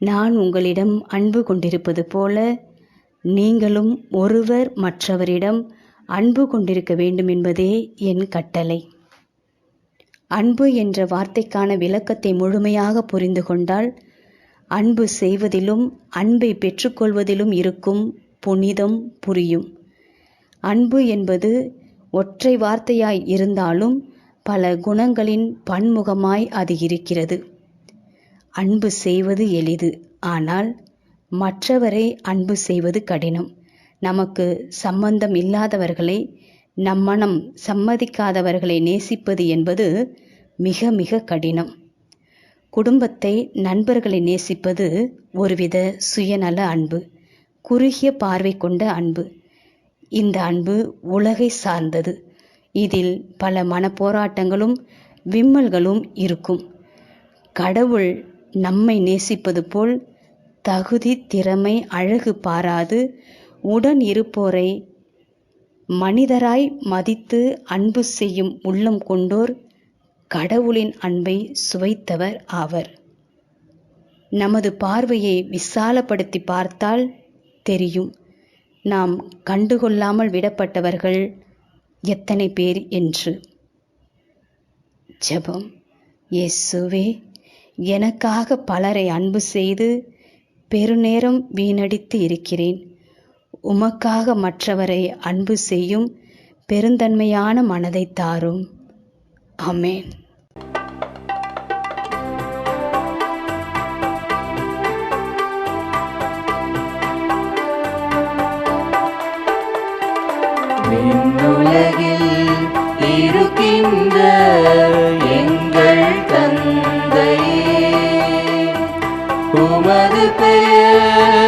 நான் உங்களிடம் அன்பு கொண்டிருப்பது போல நீங்களும் ஒருவர் மற்றவரிடம் அன்பு கொண்டிருக்க வேண்டும் என்பதே என் கட்டளை. அன்பு என்ற வார்த்தைக்கான விளக்கத்தை முழுமையாக புரிந்து கொண்டால் அன்பு செய்வதிலும் அன்பை பெற்றுக்கொள்வதிலும் இருக்கும் புனிதம் புரியும். அன்பு என்பது ஒற்றை வார்த்தையாய் இருந்தாலும் பல குணங்களின் பன்முகமாய் அது இருக்கிறது. அன்பு செய்வது எளிது. ஆனால் மற்றவரை அன்பு செய்வது கடினம். நமக்கு சம்பந்தம் இல்லாதவர்களை நம் மனம் சம்மதிக்காதவர்களை நேசிப்பது என்பது மிக மிக கடினம். குடும்பத்தை நண்பர்களை நேசிப்பது ஒருவித சுயநல அன்பு குறுகிய பார்வை கொண்ட அன்பு. இந்த அன்பு உலகை சார்ந்தது. இதில் பல மனப்போராட்டங்களும் விம்மல்களும் இருக்கும். கடவுள் நம்மை நேசிப்பது போல் தகுதி திறமை அழகு பாராது. உடன் இருப்போரை மனிதராய் மதித்து அன்பு செய்யும் உள்ளம் கொண்டோர் கடவுளின் அன்பை சுவைத்தவர் ஆவர். நமது பார்வையை விசாலப்படுத்தி பார்த்தால் தெரியும். நாம் கண்டுகொள்ளாமல் விடப்பட்டவர்கள் எத்தனை பேர் என்று. ஜெபம். இயேசுவே எனக்காக பலரை அன்பு செய்து பெருநேரம் வீணடித்து இருக்கிறேன். உமக்காக மற்றவரை அன்பு செய்யும் பெருந்தன்மையான மனதை தாரும். அமேன் உலகில் இருக்கின்ற உமது